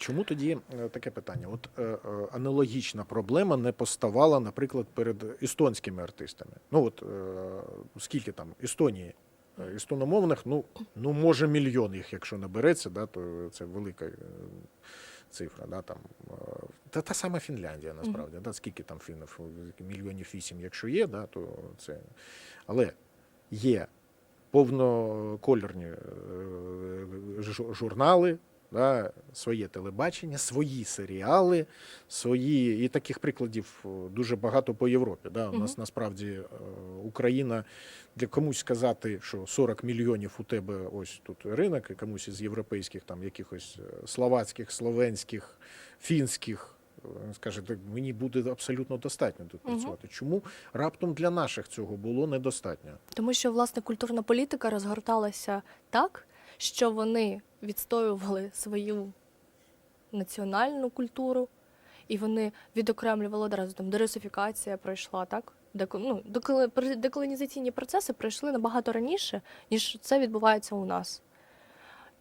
чому тоді е, таке питання? От е, е, аналогічна проблема не поставала, наприклад, перед естонськими артистами. Ну от е, скільки там Естонії? е, Естономовних, ну, ну може мільйон їх, якщо набереться, да, то це велика цифра. Да, там, е, та, та сама Фінляндія, насправді. Да, скільки там фіннів? Мільйонів вісім, якщо є, да, то це. Але є повнокольорні журнали, да, своє телебачення, свої серіали, свої. І таких прикладів е, дуже багато по Європі. Да. У нас насправді е, Україна для комусь сказати, що 40 мільйонів у тебе ось тут ринок, і комусь із європейських, там якихось е, словацьких, словенських, фінських. Скаже, «Так мені буде абсолютно достатньо тут працювати. Чому раптом для наших цього було недостатньо? Тому що власне культурна політика розгорталася так, що вони відстоювали свою національну культуру, і вони відокремлювали одразу там дерусифікація пройшла, так? Ну, деколонізаційні процеси пройшли набагато раніше, ніж це відбувається у нас.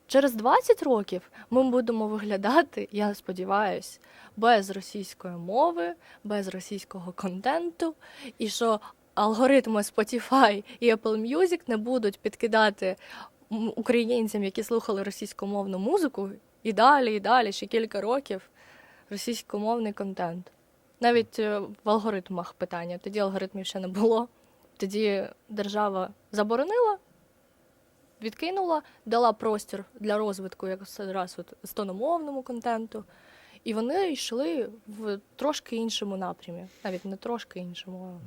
Через 20 років ми будемо виглядати, я сподіваюся, без російської мови, без російського контенту, і що алгоритми Spotify і Apple Music не будуть підкидати українцям, які слухали російськомовну музику, і далі, і далі, ще кілька років російськомовний контент. Навіть е, в алгоритмах питання. Тоді алгоритмів ще не було. Тоді держава заборонила, відкинула, дала простір для розвитку як раз от естономовному контенту. І вони йшли в трошки іншому напрямі, навіть не трошки іншому,